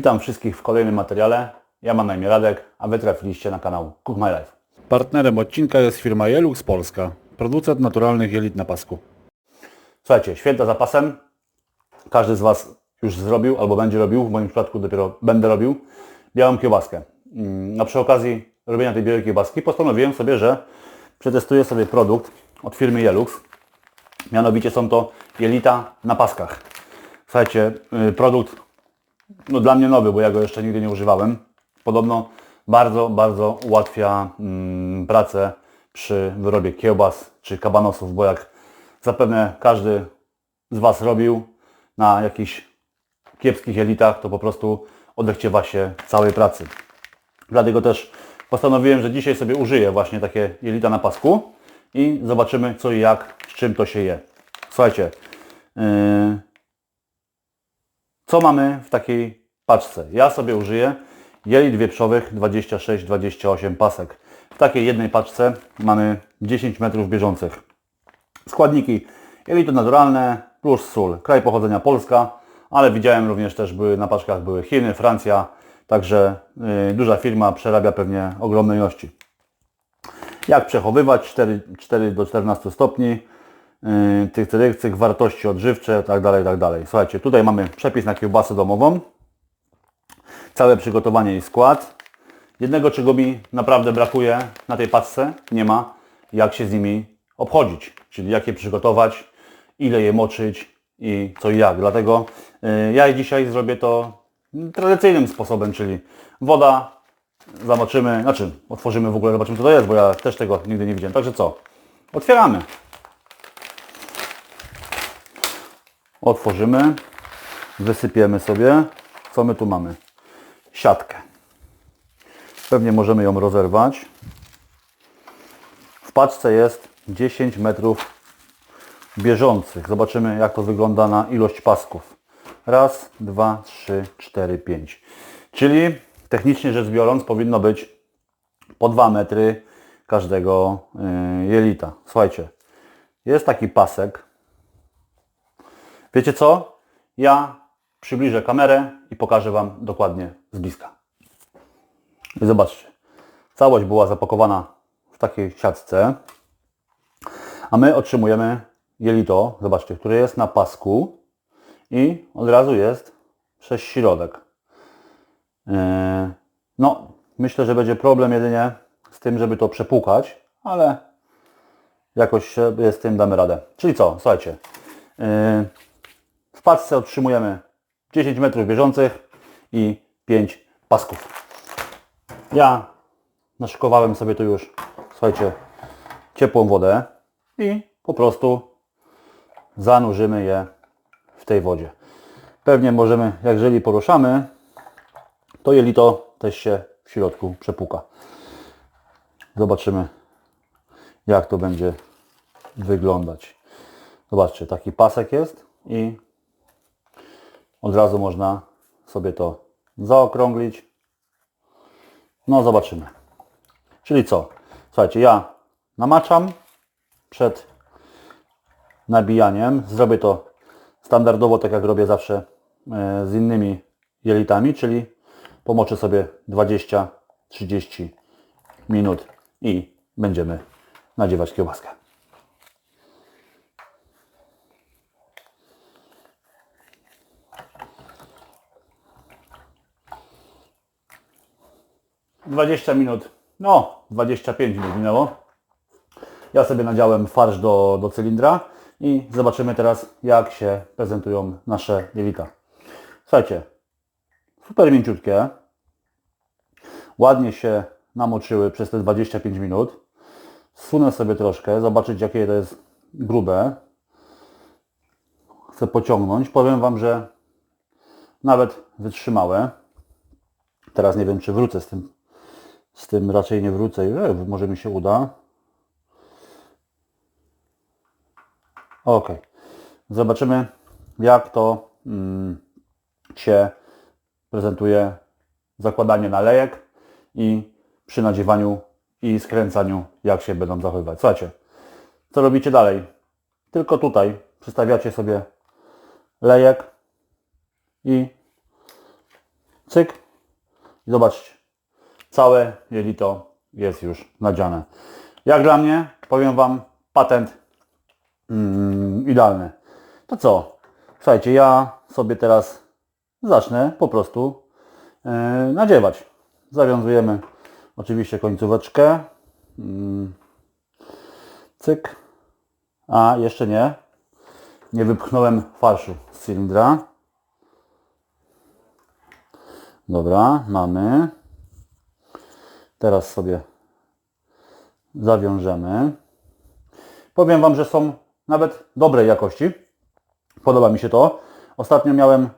Witam wszystkich w kolejnym materiale. Ja mam na imię Radek, a Wy trafiliście na kanał Cook My Life. Partnerem odcinka jest firma Jelux Polska, producent naturalnych jelit na pasku. Słuchajcie, święta za pasem. Każdy z Was już zrobił albo będzie robił, w moim przypadku dopiero będę robił, białą kiełbaskę. Mm, A przy okazji robienia tej białej kiełbaski postanowiłem sobie, że przetestuję sobie produkt od firmy Jelux. Mianowicie są to jelita na paskach. Słuchajcie, y, produkt no dla mnie nowy, bo ja go jeszcze nigdy nie używałem. Podobno bardzo, bardzo ułatwia mm, pracę przy wyrobie kiełbas czy kabanosów, bo jak zapewne każdy z Was robił na jakichś kiepskich jelitach, to po prostu odechciewa się całej pracy. Dlatego też postanowiłem, że dzisiaj sobie użyję właśnie takie jelita na pasku i zobaczymy co i jak, z czym to się je. Słuchajcie, yy, co mamy w takiej paczce? Ja sobie użyję jelit wieprzowych 26-28 pasek. W takiej jednej paczce mamy 10 metrów bieżących. Składniki jelito naturalne plus sól. Kraj pochodzenia Polska, ale widziałem również też były na paczkach były Chiny, Francja, także yy, duża firma przerabia pewnie ogromne ilości. Jak przechowywać 4, 4 do 14 stopni, tych, tych, tych wartości odżywcze, tak dalej, tak dalej. Słuchajcie, tutaj mamy przepis na kiełbasę domową, całe przygotowanie i skład. Jednego, czego mi naprawdę brakuje na tej paczce, nie ma, jak się z nimi obchodzić, czyli jak je przygotować, ile je moczyć i co i jak. Dlatego yy, ja dzisiaj zrobię to tradycyjnym sposobem, czyli woda, zobaczymy, znaczy otworzymy w ogóle, zobaczymy co to jest, bo ja też tego nigdy nie widziałem. Także co? Otwieramy. Otworzymy, wysypiemy sobie. Co my tu mamy? Siatkę. Pewnie możemy ją rozerwać. W paczce jest 10 metrów bieżących. Zobaczymy jak to wygląda na ilość pasków. Raz, dwa, trzy, cztery, pięć. Czyli technicznie rzecz biorąc powinno być po 2 metry każdego yy, jelita. Słuchajcie, jest taki pasek. Wiecie co? Ja przybliżę kamerę i pokażę Wam dokładnie z bliska. I zobaczcie. Całość była zapakowana w takiej siatce. A my otrzymujemy jelito, zobaczcie, które jest na pasku i od razu jest przez środek. Yy, No, myślę, że będzie problem jedynie z tym, żeby to przepłukać, ale jakoś z tym damy radę. Czyli co, słuchajcie, yy, w paczce otrzymujemy 10 metrów bieżących i 5 pasków. Ja naszykowałem sobie tu już, słuchajcie, ciepłą wodę i po prostu zanurzymy je w tej wodzie. Pewnie możemy, jak jeżeli poruszamy, to jelito też się w środku przepłuka. Zobaczymy, jak to będzie wyglądać. Zobaczcie, taki pasek jest i od razu można sobie to zaokrąglić. No, zobaczymy. Czyli co? Słuchajcie, ja namaczam przed nabijaniem. Zrobię to standardowo, tak jak robię zawsze e, z innymi jelitami, czyli pomoczę sobie 20-30 minut i będziemy nadziewać kiełbaskę. Dwadzieścia minut, no 25 minut minęło. Ja sobie nadziałem farsz do, do cylindra i zobaczymy teraz jak się prezentują nasze jelita. Słuchajcie, super mięciutkie. Ładnie się namoczyły przez te 25 minut. Zsunę sobie troszkę, zobaczyć jakie to jest grube. Chcę pociągnąć. Powiem Wam, że nawet wytrzymałe. Teraz nie wiem, czy wrócę z tym. Z tym raczej nie wrócę. E, może mi się uda. Ok. Zobaczymy, jak to mm, się prezentuje zakładanie nalejek i przy nadziewaniu i skręcaniu, jak się będą zachowywać. Słuchajcie, co robicie dalej? Tylko tutaj przystawiacie sobie lejek i Cyk. I zobaczcie. Całe jelito jest już nadziane. Jak dla mnie, powiem Wam, patent mm, idealny. To co? Słuchajcie, ja sobie teraz zacznę po prostu yy, nadziewać. Zawiązujemy oczywiście końcóweczkę. Mm. Cyk. A, jeszcze nie. Nie wypchnąłem farszu z cylindra. Dobra, mamy. Teraz sobie zawiążemy. Powiem Wam, że są nawet dobrej jakości. Podoba mi się to. Ostatnio miałem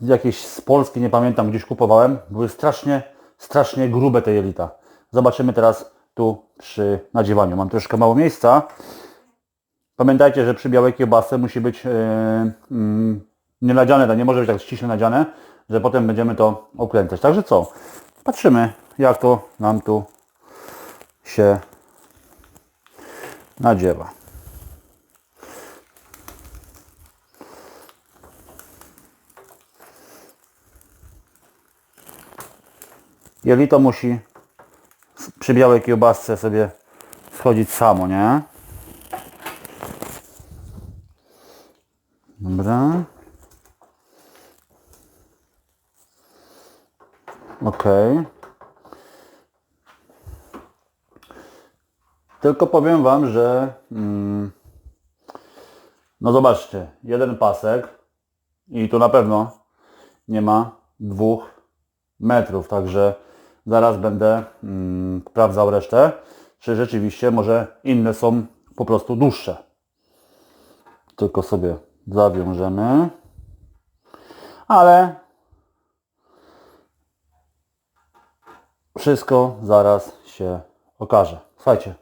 z jakiejś z Polski, nie pamiętam, gdzieś kupowałem. Były strasznie, strasznie grube te jelita. Zobaczymy teraz tu przy nadziewaniu. Mam troszkę mało miejsca. Pamiętajcie, że przy białej kiełbasce musi być yy, yy, nie nadziane, to nie może być tak ściśle nadziane, że potem będziemy to okręcać. Także co? Patrzymy, jak to nam tu się nadziewa. Jelito musi przy białej kiełbasce sobie schodzić samo, nie? Dobra. Okej. Tylko powiem Wam, że mm, no zobaczcie, jeden pasek i tu na pewno nie ma dwóch metrów, także zaraz będę mm, sprawdzał resztę, czy rzeczywiście może inne są po prostu dłuższe. Tylko sobie zawiążemy. Ale wszystko zaraz się okaże. Słuchajcie,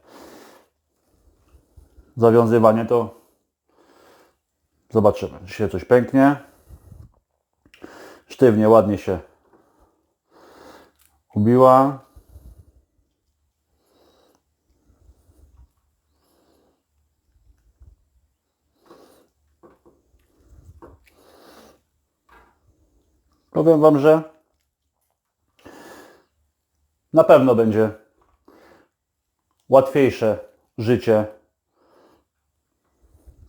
zawiązywanie to zobaczymy. Czy się coś pęknie. Sztywnie, ładnie się ubiła. Powiem Wam, że na pewno będzie łatwiejsze życie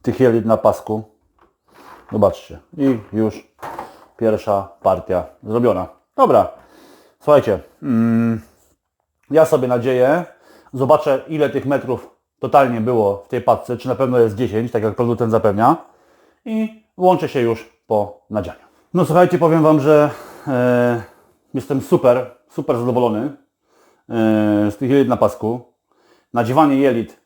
tych jelit na pasku. Zobaczcie. I już pierwsza partia zrobiona. Dobra. Słuchajcie. Mm, ja sobie nadzieję, zobaczę ile tych metrów totalnie było w tej paczce, czy na pewno jest 10, tak jak producent zapewnia. I łączę się już po nadzianiu. No słuchajcie, powiem Wam, że e, jestem super, super zadowolony e, z tych jelit na pasku. Nadziewanie jelit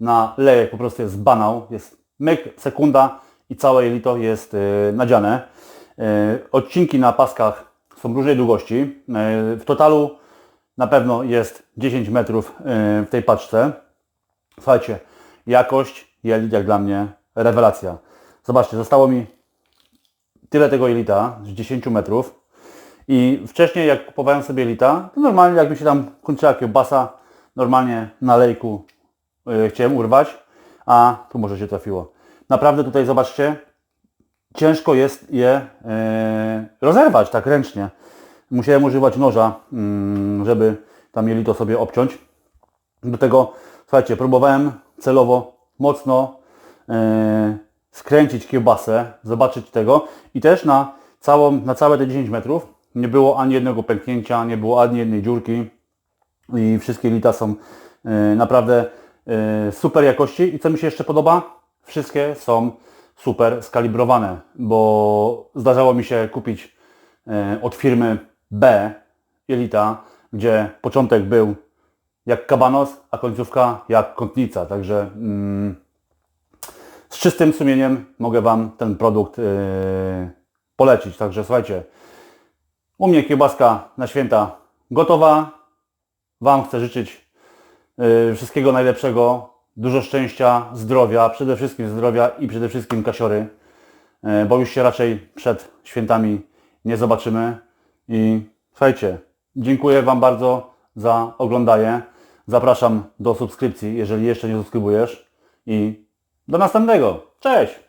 na lejek po prostu jest banał, jest myk, sekunda i całe jelito jest e, nadziane. E, odcinki na paskach są różnej długości. E, w totalu na pewno jest 10 metrów w tej paczce. Słuchajcie, jakość jelit jak dla mnie rewelacja. Zobaczcie, zostało mi tyle tego jelita z 10 metrów i wcześniej jak kupowałem sobie jelita, to normalnie jakby się tam kończyła kiełbasa, normalnie na lejku y, chciałem urwać, a tu może się trafiło. Naprawdę tutaj zobaczcie, ciężko jest je y, rozerwać tak ręcznie. Musiałem używać noża, mm, żeby tam jelito sobie obciąć. Do tego, słuchajcie, próbowałem celowo mocno e, skręcić kiełbasę, zobaczyć tego i też na, całą, na całe te 10 metrów nie było ani jednego pęknięcia, nie było ani jednej dziurki i wszystkie lita są e, naprawdę e, super jakości i co mi się jeszcze podoba, wszystkie są super skalibrowane, bo zdarzało mi się kupić e, od firmy B Jelita, gdzie początek był jak kabanos, a końcówka jak kątnica. Także mm, z czystym sumieniem mogę Wam ten produkt yy, polecić. Także słuchajcie, u mnie kiełbaska na święta gotowa. Wam chcę życzyć yy, wszystkiego najlepszego, dużo szczęścia, zdrowia, przede wszystkim zdrowia i przede wszystkim kasiory, yy, bo już się raczej przed świętami nie zobaczymy. I słuchajcie, dziękuję Wam bardzo za oglądanie. Zapraszam do subskrypcji, jeżeli jeszcze nie subskrybujesz. I do następnego. Cześć!